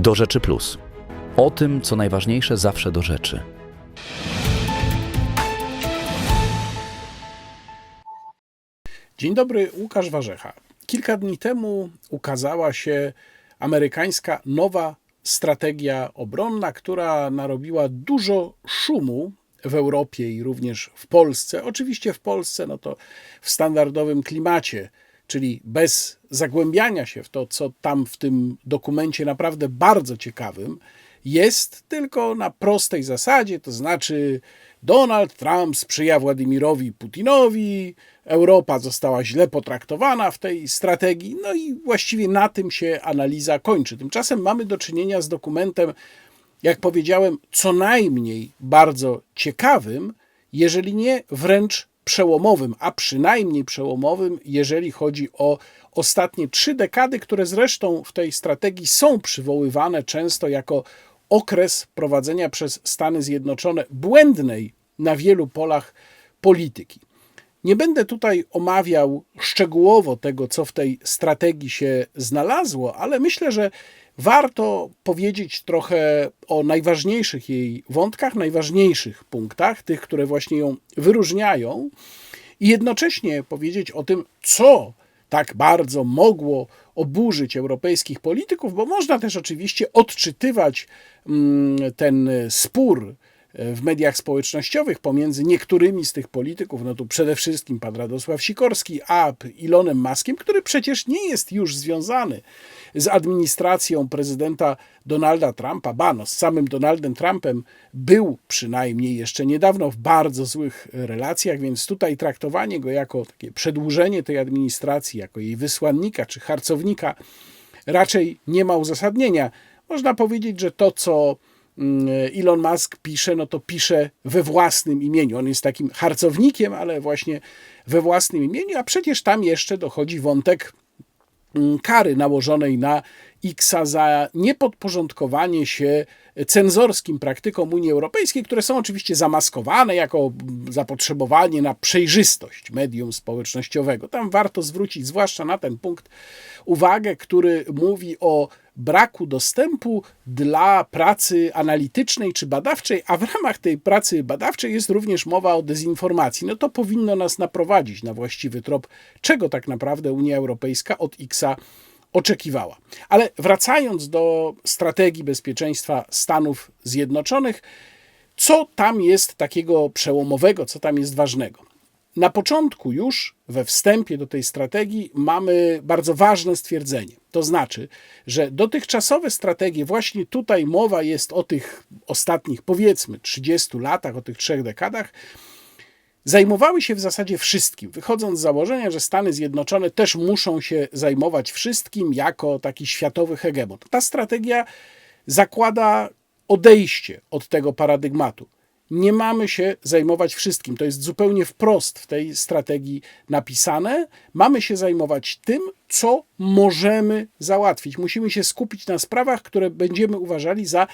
Do Rzeczy Plus. O tym, co najważniejsze zawsze do rzeczy. Dzień dobry, Łukasz Warzecha. Kilka dni temu ukazała się amerykańska nowa strategia obronna, która narobiła dużo szumu w Europie i również w Polsce. Oczywiście w Polsce, no to w standardowym klimacie, czyli bez zagłębiania się w to, co tam w tym dokumencie naprawdę bardzo ciekawym jest, tylko na prostej zasadzie, to znaczy Donald Trump sprzyja Władimirowi Putinowi, Europa została źle potraktowana w tej strategii, no i właściwie na tym się analiza kończy. Tymczasem mamy do czynienia z dokumentem, jak powiedziałem, co najmniej bardzo ciekawym, jeżeli nie wręcz przełomowym, a przynajmniej przełomowym, jeżeli chodzi o ostatnie trzy dekady, które zresztą w tej strategii są przywoływane często jako okres prowadzenia przez Stany Zjednoczone błędnej na wielu polach polityki. Nie będę tutaj omawiał szczegółowo tego, co w tej strategii się znalazło, ale myślę, że warto powiedzieć trochę o najważniejszych jej wątkach, najważniejszych punktach, tych, które właśnie ją wyróżniają, i jednocześnie powiedzieć o tym, co tak bardzo mogło oburzyć europejskich polityków, bo można też oczywiście odczytywać mm, ten spór w mediach społecznościowych pomiędzy niektórymi z tych polityków, no tu przede wszystkim pan Radosław Sikorski, a Elonem Muskiem, który przecież nie jest już związany z administracją prezydenta Donalda Trumpa, ba, no, z samym Donaldem Trumpem był przynajmniej jeszcze niedawno w bardzo złych relacjach, więc tutaj traktowanie go jako takie przedłużenie tej administracji, jako jej wysłannika czy harcownika raczej nie ma uzasadnienia. Można powiedzieć, że to, co Elon Musk pisze, no to pisze we własnym imieniu. On jest takim harcownikiem, ale właśnie we własnym imieniu, a przecież tam jeszcze dochodzi wątek mm, kary nałożonej na Xa za niepodporządkowanie się cenzorskim praktykom Unii Europejskiej, które są oczywiście zamaskowane jako zapotrzebowanie na przejrzystość medium społecznościowego. Tam warto zwrócić zwłaszcza na ten punkt uwagę, który mówi o braku dostępu dla pracy analitycznej czy badawczej, a w ramach tej pracy badawczej jest również mowa o dezinformacji. No to powinno nas naprowadzić na właściwy trop, czego tak naprawdę Unia Europejska od Xa oczekiwała. Ale wracając do strategii bezpieczeństwa Stanów Zjednoczonych, co tam jest takiego przełomowego, co tam jest ważnego? Na początku już we wstępie do tej strategii mamy bardzo ważne stwierdzenie. To znaczy, że dotychczasowe strategie, właśnie tutaj mowa jest o tych ostatnich powiedzmy 30 latach, o tych trzech dekadach, zajmowały się w zasadzie wszystkim, wychodząc z założenia, że Stany Zjednoczone też muszą się zajmować wszystkim jako taki światowy hegemon. Ta strategia zakłada odejście od tego paradygmatu. Nie mamy się zajmować wszystkim. To jest zupełnie wprost w tej strategii napisane. Mamy się zajmować tym, co możemy załatwić. Musimy się skupić na sprawach, które będziemy uważali za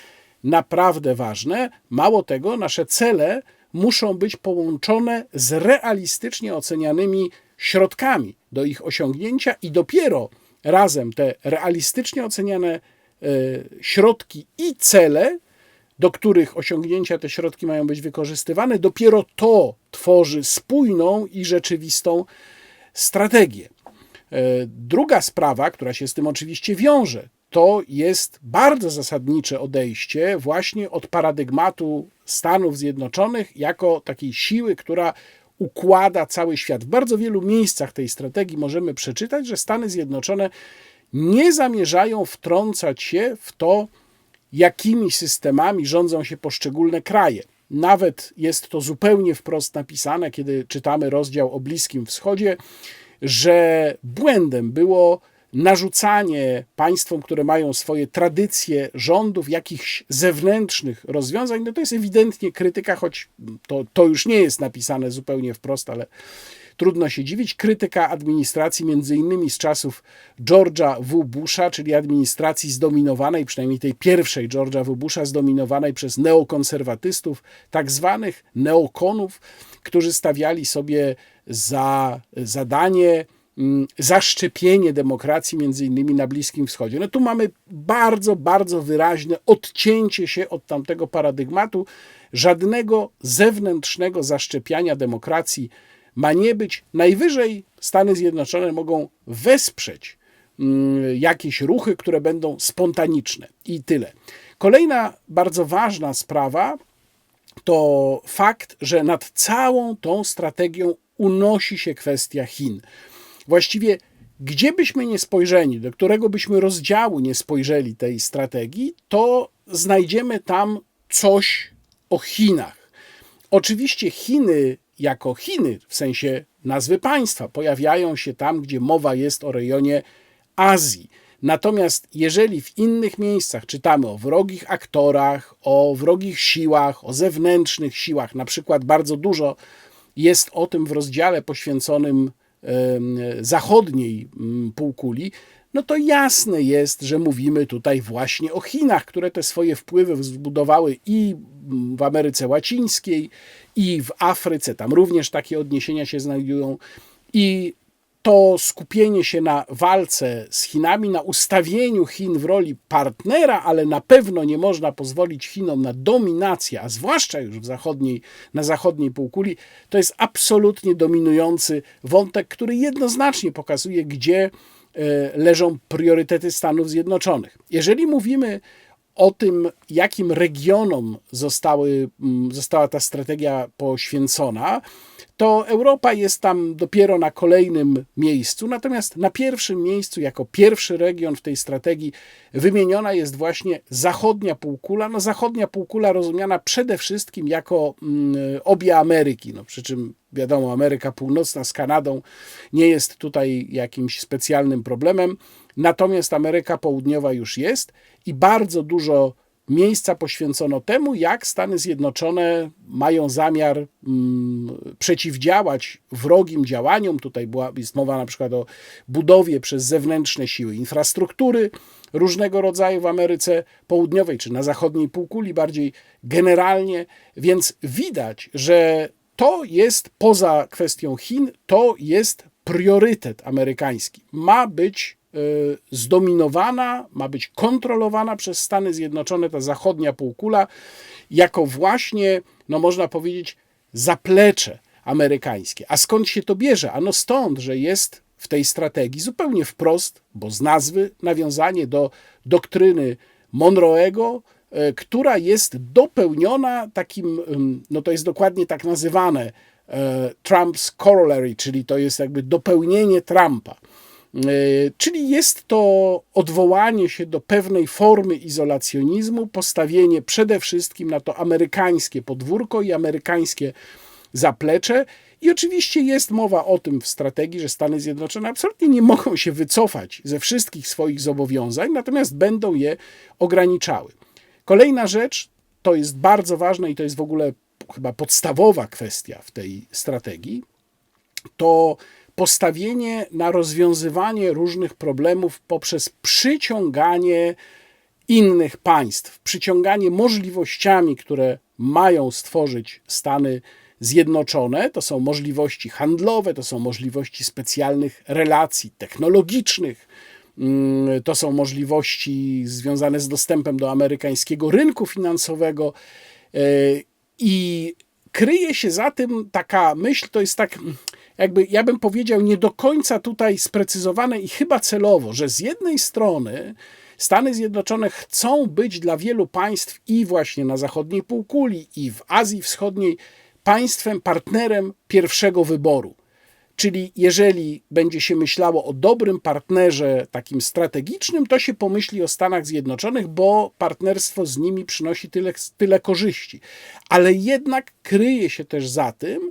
naprawdę ważne. Mało tego, nasze cele muszą być połączone z realistycznie ocenianymi środkami do ich osiągnięcia i dopiero razem te realistycznie oceniane e, środki i cele, do których osiągnięcia te środki mają być wykorzystywane, dopiero to tworzy spójną i rzeczywistą strategię. E, druga sprawa, która się z tym oczywiście wiąże, to jest bardzo zasadnicze odejście właśnie od paradygmatu Stanów Zjednoczonych jako takiej siły, która układa cały świat. W bardzo wielu miejscach tej strategii możemy przeczytać, że Stany Zjednoczone nie zamierzają wtrącać się w to, jakimi systemami rządzą się poszczególne kraje. Nawet jest to zupełnie wprost napisane, kiedy czytamy rozdział o Bliskim Wschodzie, że błędem było narzucanie państwom, które mają swoje tradycje rządów, jakichś zewnętrznych rozwiązań, no to jest ewidentnie krytyka, choć to, to już nie jest napisane zupełnie wprost, ale trudno się dziwić. Krytyka administracji, między innymi z czasów George'a W. Busha, czyli administracji zdominowanej, przynajmniej tej pierwszej George'a W. Busha, zdominowanej przez neokonserwatystów, tak zwanych neokonów, którzy stawiali sobie za zadanie zaszczepienie demokracji, między innymi na Bliskim Wschodzie. No tu mamy bardzo, bardzo wyraźne odcięcie się od tamtego paradygmatu. Żadnego zewnętrznego zaszczepiania demokracji ma nie być. Najwyżej Stany Zjednoczone mogą wesprzeć mm, jakieś ruchy, które będą spontaniczne i tyle. Kolejna bardzo ważna sprawa to fakt, że nad całą tą strategią unosi się kwestia Chin. Właściwie, gdzie byśmy nie spojrzeli, do którego byśmy rozdziału nie spojrzeli tej strategii, to znajdziemy tam coś o Chinach. Oczywiście Chiny jako Chiny, w sensie nazwy państwa, pojawiają się tam, gdzie mowa jest o rejonie Azji. Natomiast jeżeli w innych miejscach czytamy o wrogich aktorach, o wrogich siłach, o zewnętrznych siłach, na przykład bardzo dużo jest o tym w rozdziale poświęconym zachodniej półkuli, no to jasne jest, że mówimy tutaj właśnie o Chinach, które te swoje wpływy zbudowały i w Ameryce Łacińskiej, i w Afryce. Tam również takie odniesienia się znajdują. I to skupienie się na walce z Chinami, na ustawieniu Chin w roli partnera, ale na pewno nie można pozwolić Chinom na dominację, a zwłaszcza już w zachodniej, na zachodniej półkuli, to jest absolutnie dominujący wątek, który jednoznacznie pokazuje, gdzie e, leżą priorytety Stanów Zjednoczonych. Jeżeli mówimy o tym, jakim regionom zostały, mm, została ta strategia poświęcona, to Europa jest tam dopiero na kolejnym miejscu, natomiast na pierwszym miejscu, jako pierwszy region w tej strategii, wymieniona jest właśnie zachodnia półkula. No, zachodnia półkula rozumiana przede wszystkim jako mm, obie Ameryki, no, przy czym wiadomo, Ameryka Północna z Kanadą nie jest tutaj jakimś specjalnym problemem, natomiast Ameryka Południowa już jest i bardzo dużo miejsca poświęcono temu, jak Stany Zjednoczone mają zamiar mm, przeciwdziałać wrogim działaniom. Tutaj była, jest mowa na przykład o budowie przez zewnętrzne siły infrastruktury różnego rodzaju w Ameryce Południowej czy na zachodniej półkuli bardziej generalnie, więc widać, że to jest poza kwestią Chin, to jest priorytet amerykański. Ma być zdominowana, ma być kontrolowana przez Stany Zjednoczone, ta zachodnia półkula, jako właśnie, no można powiedzieć, zaplecze amerykańskie. A skąd się to bierze? Ano stąd, że jest w tej strategii zupełnie wprost, bo z nazwy, nawiązanie do doktryny Monroe'ego, y, która jest dopełniona takim, no to jest dokładnie tak nazywane, y, Trump's corollary, czyli to jest jakby dopełnienie Trumpa. E, czyli jest to odwołanie się do pewnej formy izolacjonizmu, postawienie przede wszystkim na to amerykańskie podwórko i amerykańskie zaplecze. I oczywiście jest mowa o tym w strategii, że Stany Zjednoczone absolutnie nie mogą się wycofać ze wszystkich swoich zobowiązań, natomiast będą je ograniczały. Kolejna rzecz, to jest bardzo ważne i to jest w ogóle chyba podstawowa kwestia w tej strategii, to postawienie na rozwiązywanie różnych problemów poprzez przyciąganie innych państw, przyciąganie możliwościami, które mają stworzyć Stany Zjednoczone. To są możliwości handlowe, to są możliwości specjalnych relacji technologicznych, mm, to są możliwości związane z dostępem do amerykańskiego rynku finansowego. E, I kryje się za tym taka myśl, to jest tak jakby ja bym powiedział, nie do końca tutaj sprecyzowane i chyba celowo, że z jednej strony Stany Zjednoczone chcą być dla wielu państw i właśnie na zachodniej półkuli, i w Azji Wschodniej państwem, partnerem pierwszego wyboru. Czyli jeżeli będzie się myślało o dobrym partnerze takim strategicznym, to się pomyśli o Stanach Zjednoczonych, bo partnerstwo z nimi przynosi tyle, tyle korzyści. Ale jednak kryje się też za tym,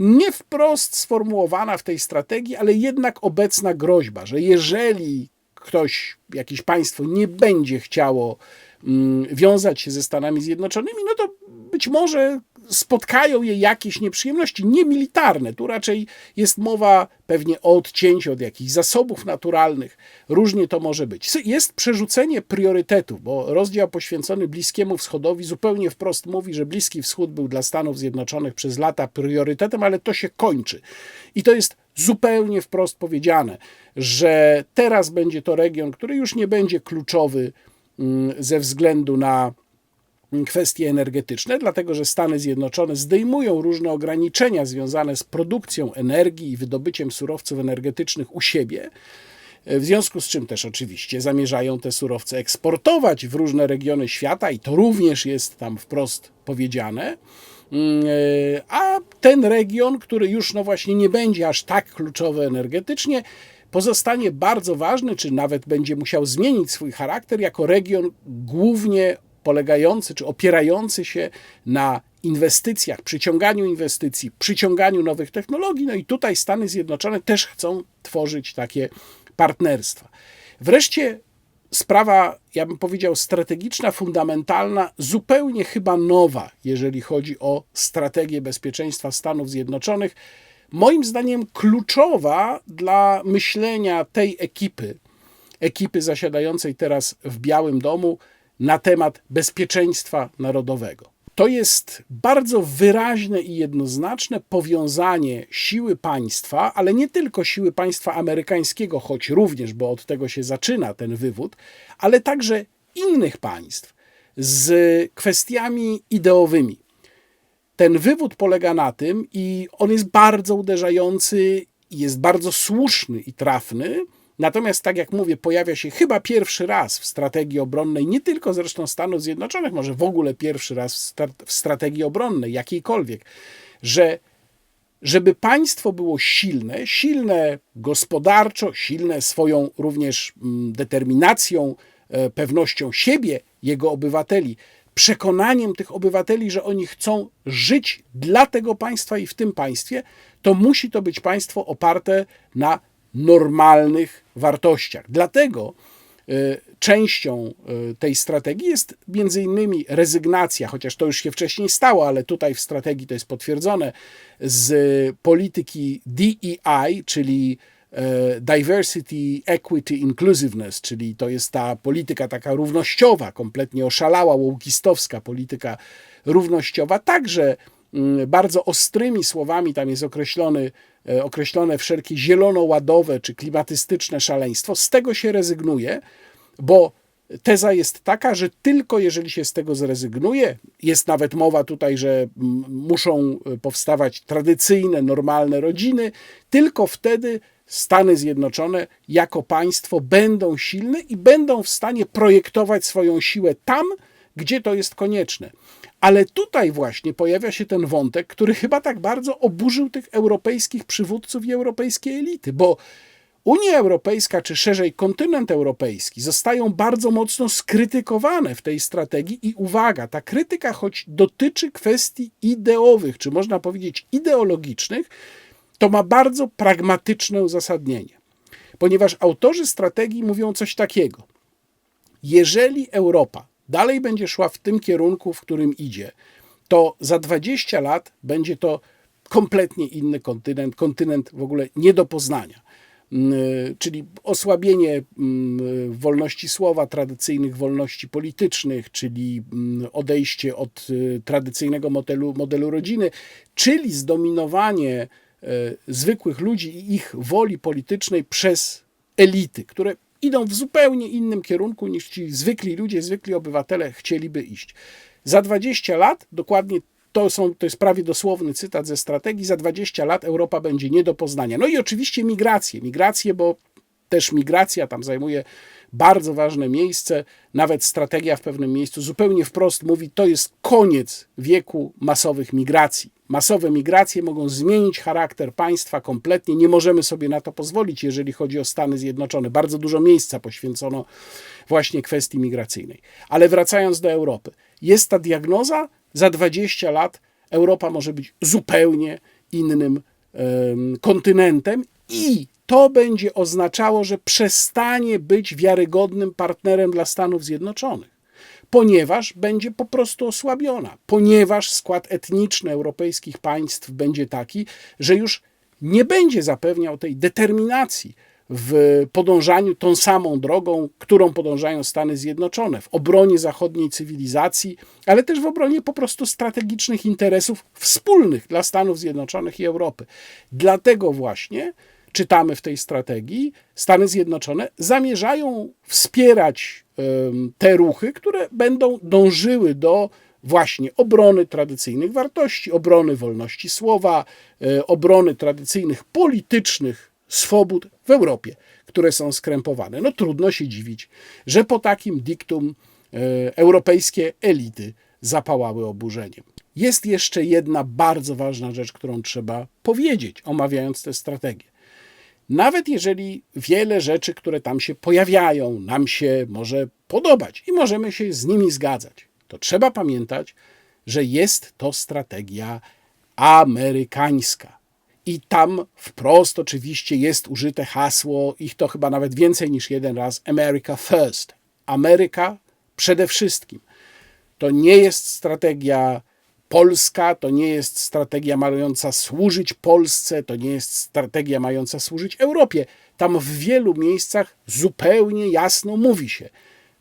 nie wprost sformułowana w tej strategii, ale jednak obecna groźba, że jeżeli ktoś, jakieś państwo nie będzie chciało mm, wiązać się ze Stanami Zjednoczonymi, no to być może spotkają je jakieś nieprzyjemności, nie militarne. Tu raczej jest mowa pewnie o odcięciu od jakichś zasobów naturalnych. Różnie to może być. Jest przerzucenie priorytetów, bo rozdział poświęcony Bliskiemu Wschodowi zupełnie wprost mówi, że Bliski Wschód był dla Stanów Zjednoczonych przez lata priorytetem, ale to się kończy. I to jest zupełnie wprost powiedziane, że teraz będzie to region, który już nie będzie kluczowy mm, ze względu na kwestie energetyczne, dlatego że Stany Zjednoczone zdejmują różne ograniczenia związane z produkcją energii i wydobyciem surowców energetycznych u siebie. W związku z czym też oczywiście zamierzają te surowce eksportować w różne regiony świata i to również jest tam wprost powiedziane. A ten region, który już no właśnie nie będzie aż tak kluczowy energetycznie, pozostanie bardzo ważny, czy nawet będzie musiał zmienić swój charakter jako region głównie polegający czy opierający się na inwestycjach, przyciąganiu inwestycji, przyciąganiu nowych technologii. No i tutaj Stany Zjednoczone też chcą tworzyć takie partnerstwa. Wreszcie sprawa, ja bym powiedział, strategiczna, fundamentalna, zupełnie chyba nowa, jeżeli chodzi o strategię bezpieczeństwa Stanów Zjednoczonych. Moim zdaniem kluczowa dla myślenia tej ekipy, ekipy zasiadającej teraz w Białym Domu, na temat bezpieczeństwa narodowego. To jest bardzo wyraźne i jednoznaczne powiązanie siły państwa, ale nie tylko siły państwa amerykańskiego, choć również, bo od tego się zaczyna ten wywód, ale także innych państw z kwestiami ideowymi. Ten wywód polega na tym, i on jest bardzo uderzający, jest bardzo słuszny i trafny, Natomiast, tak jak mówię, pojawia się chyba pierwszy raz w strategii obronnej, nie tylko zresztą Stanów Zjednoczonych, może w ogóle pierwszy raz w, strategii obronnej, jakiejkolwiek, że żeby państwo było silne, silne gospodarczo, silne swoją również mm, determinacją, e, pewnością siebie, jego obywateli, przekonaniem tych obywateli, że oni chcą żyć dla tego państwa i w tym państwie, to musi to być państwo oparte na normalnych wartościach. Dlatego e, częścią e, tej strategii jest między innymi rezygnacja, chociaż to już się wcześniej stało, ale tutaj w strategii to jest potwierdzone, z polityki DEI, czyli e, Diversity, Equity, Inclusiveness, czyli to jest ta polityka taka równościowa, kompletnie oszalała, łukistowska polityka równościowa, także mm, bardzo ostrymi słowami tam jest określony określone wszelkie zielonoładowe czy klimatystyczne szaleństwo, z tego się rezygnuje, bo teza jest taka, że tylko jeżeli się z tego zrezygnuje, jest nawet mowa tutaj, że muszą e, powstawać tradycyjne, normalne rodziny, tylko wtedy Stany Zjednoczone jako państwo będą silne i będą w stanie projektować swoją siłę tam, gdzie to jest konieczne. Ale tutaj właśnie pojawia się ten wątek, który chyba tak bardzo oburzył tych europejskich przywódców i europejskiej elity, bo Unia Europejska, czy szerzej kontynent europejski, zostają bardzo mocno skrytykowane w tej strategii i uwaga, ta krytyka, choć dotyczy kwestii ideowych, czy można powiedzieć ideologicznych, to ma bardzo pragmatyczne uzasadnienie. Ponieważ autorzy strategii mówią coś takiego. Jeżeli Europa dalej będzie szła w tym kierunku, w którym idzie, to za 20 lat będzie to kompletnie inny kontynent, kontynent w ogóle nie do poznania. Mm, czyli osłabienie mm, wolności słowa, tradycyjnych wolności politycznych, czyli mm, odejście od y, tradycyjnego modelu, modelu rodziny, czyli zdominowanie e, zwykłych ludzi i ich woli politycznej przez elity, które idą w zupełnie innym kierunku niż ci zwykli ludzie, zwykli obywatele chcieliby iść. Za 20 lat, dokładnie to, są, to jest prawie dosłowny cytat ze strategii, za 20 lat Europa będzie nie do poznania. No i oczywiście migracje. Migracje, bo też migracja tam zajmuje bardzo ważne miejsce. Nawet strategia w pewnym miejscu zupełnie wprost mówi, to jest koniec wieku masowych migracji. Masowe migracje mogą zmienić charakter państwa kompletnie. Nie możemy sobie na to pozwolić, jeżeli chodzi o Stany Zjednoczone. Bardzo dużo miejsca poświęcono właśnie kwestii migracyjnej. Ale wracając do Europy, jest ta diagnoza, za 20 lat Europa może być zupełnie innym um, kontynentem i to będzie oznaczało, że przestanie być wiarygodnym partnerem dla Stanów Zjednoczonych. Ponieważ będzie po prostu osłabiona, ponieważ skład etniczny europejskich państw będzie taki, że już nie będzie zapewniał tej determinacji w podążaniu tą samą drogą, którą podążają Stany Zjednoczone, w obronie zachodniej cywilizacji, ale też w obronie po prostu strategicznych interesów wspólnych dla Stanów Zjednoczonych i Europy. Dlatego właśnie czytamy w tej strategii, Stany Zjednoczone zamierzają wspierać te ruchy, które będą dążyły do właśnie obrony tradycyjnych wartości, obrony wolności słowa, e, obrony tradycyjnych politycznych swobód w Europie, które są skrępowane. No trudno się dziwić, że po takim diktum e, europejskie elity zapałały oburzeniem. Jest jeszcze jedna bardzo ważna rzecz, którą trzeba powiedzieć, omawiając tę strategię. Nawet jeżeli wiele rzeczy, które tam się pojawiają, nam się może podobać i możemy się z nimi zgadzać, to trzeba pamiętać, że jest to strategia amerykańska. I tam wprost oczywiście jest użyte hasło, ich to chyba nawet więcej niż jeden raz: America First. Ameryka przede wszystkim. To nie jest strategia polska, to nie jest strategia mająca służyć Polsce, to nie jest strategia mająca służyć Europie. Tam w wielu miejscach zupełnie jasno mówi się,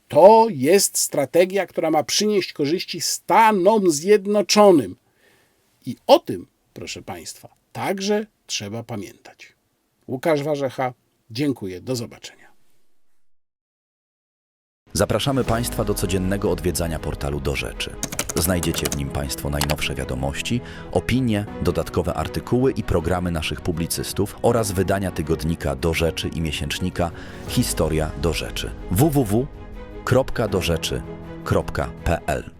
to jest strategia, która ma przynieść korzyści Stanom Zjednoczonym. I o tym, proszę Państwa, także trzeba pamiętać. Łukasz Warzecha, dziękuję, do zobaczenia. Zapraszamy Państwa do codziennego odwiedzania portalu Do Rzeczy. Znajdziecie w nim Państwo najnowsze wiadomości, opinie, dodatkowe artykuły i programy naszych publicystów oraz wydania tygodnika Do Rzeczy i miesięcznika Historia Do Rzeczy. www.dorzeczy.pl